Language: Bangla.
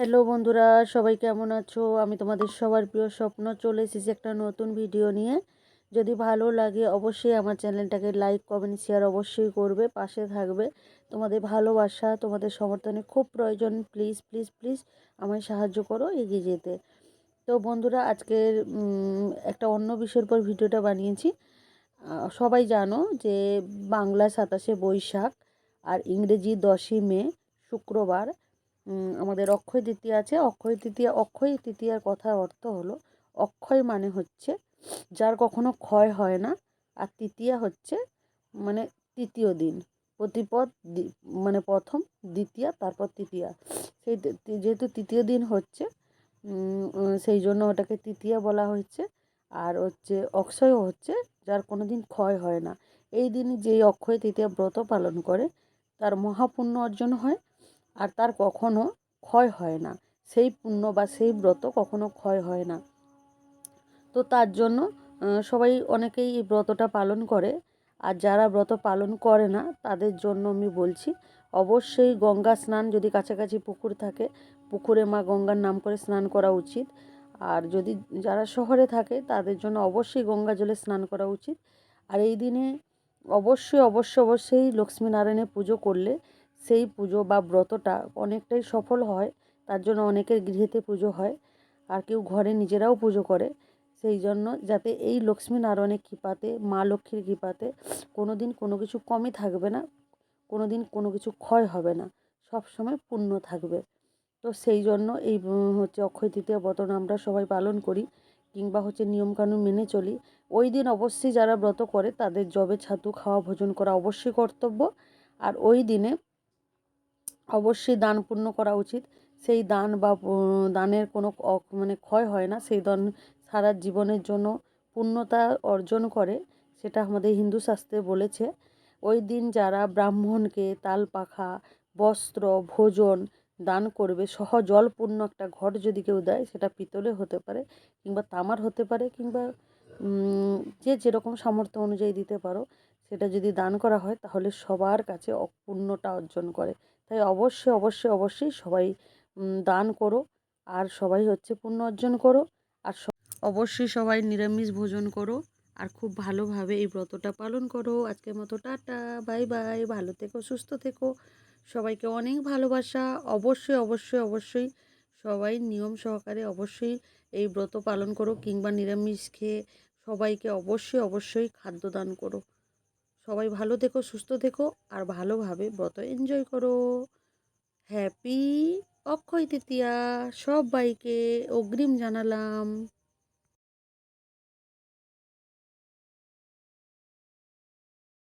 হ্যালো বন্ধুরা, সবাই কেমন আছো? আমি তোমাদের সবার প্রিয় স্বপ্ন, চলে এসেছি একটা নতুন ভিডিও নিয়ে। যদি ভালো লাগে অবশ্যই আমার চ্যানেলটাকে লাইক কমেন্ট শেয়ার অবশ্যই করবে, পাশে থাকবে। তোমাদের ভালোবাসা, তোমাদের সমর্থনে খুব প্রয়োজন। প্লিজ প্লিজ প্লিজ আমায় সাহায্য করো এগিয়ে যেতে। তো বন্ধুরা, আজকের একটা অন্য বিষয়ের পর ভিডিওটা বানিয়েছি। সবাই জানো যে বাংলা সাতাশে বৈশাখ আর ইংরেজি দশই মে, শুক্রবার। আমাদের অক্ষয় তৃতীয়া আছে। অক্ষয় তৃতীয়া, অক্ষয় তৃতীয়ার কথার অর্থ হলো, অক্ষয় মানে হচ্ছে যার কখনো ক্ষয় হয় না, আর তৃতীয়া হচ্ছে মানে তৃতীয় দিন। প্রতিপদ মানে প্রথম, দ্বিতীয়া, তারপর তৃতীয়া। সেই যেহেতু তৃতীয় দিন হচ্ছে সেই জন্য ওটাকে তৃতীয়া বলা হয়েছে। আর হচ্ছে অক্ষয় হচ্ছে যার কোনো দিন ক্ষয় হয় না। এই দিনে যেই অক্ষয় তৃতীয়া ব্রত পালন করে, তার মহাপুণ্য অর্জন হয় আর তার কখনো ক্ষয় হয় না। সেই পুণ্য বা সেই ব্রত কখনো ক্ষয় হয় না। তো তার জন্য সবাই অনেকেই এই ব্রতটা পালন করে। আর যারা ব্রত পালন করে না, তাদের জন্য আমি বলছি, অবশ্যই গঙ্গা স্নান যদি কাছাকাছি পুকুর থাকে, পুকুরে মা গঙ্গার নাম করে স্নান করা উচিত। আর যদি যারা শহরে থাকে, তাদের জন্য অবশ্যই গঙ্গা জলে স্নান করা উচিত। আর এই দিনে অবশ্যই অবশ্যই অবশ্যই লক্ষ্মীনারায়ণের পুজো করলে সেই পুজো বা ব্রতটা অনেকটাই সফল হয়, তার জন্য অনেকের গৃহেতে পুজো হয়, আর কেউ ঘরে নিজেরাও পুজো করে। সেই জন্য যাতে এই লক্ষ্মী নারায়ণের কৃপাতে, মা লক্ষ্মীর কৃপাতে কোনো দিন কোনো কিছু কমই থাকবে না কোনো দিন কোনো কিছু ক্ষয় হবে না, সব সময় পূর্ণ থাকবে। তো সেই জন্য এই হচ্ছে অক্ষয় তৃতীয়া ব্রত আমরা সবাই পালন করি, কিংবা হচ্ছে নিয়মকানুন মেনে চলি। ওই দিন অবশ্যই যারা ব্রত করে, তাদের জবে ছাতু, খাওয়া, ভোজন করা অবশ্যই কর্তব্য। আর ওই দিনে অবশ্যই দান পুণ্য করা উচিত। সেই দান বা দানের কোনো মানে ক্ষয় হয় না। সেই দান সারা জীবনের জন্য পূর্ণতা অর্জন করে, সেটা আমাদের হিন্দু শাস্ত্রে বলেছে। ওই দিন যারা ব্রাহ্মণকে তাল পাখা, বস্ত্র, ভোজন দান করবে, সহ জলপূর্ণ একটা ঘট যদি কেউ দেয়, সেটা পিতলে হতে পারে কিংবা তামার হতে পারে কিংবা যে যেরকম সামর্থ্য অনুযায়ী দিতে পারো, সেটা যদি দান করা হয়, তাহলে সবার কাছে পূর্ণটা অর্জন করে। তাই অবশ্যই অবশ্যই অবশ্যই সবাই দান করো, আর সবাই হচ্ছে পুণ্য অর্জন করো, আর অবশ্যই সবাই নিরামিষ ভোজন করো, আর খুব ভালোভাবে এই ব্রতটা পালন করো। আজকের মতো টাটা, বাই বাই, ভালো থেকো, সুস্থ থেকো। সবাইকে অনেক ভালোবাসা। অবশ্যই অবশ্যই অবশ্যই সবাই নিয়ম সহকারে অবশ্যই এই ব্রত পালন করো, কিংবা নিরামিষ খেয়ে সবাইকে অবশ্যই অবশ্যই খাদ্য দান করো। সবাই ভালো থেকো, সুস্থ থেকো, আর ভালোভাবে ব্রত এনজয় করো। হ্যাপি অক্ষয় তৃতীয়া, সবাইকে অগ্রিম জানালাম।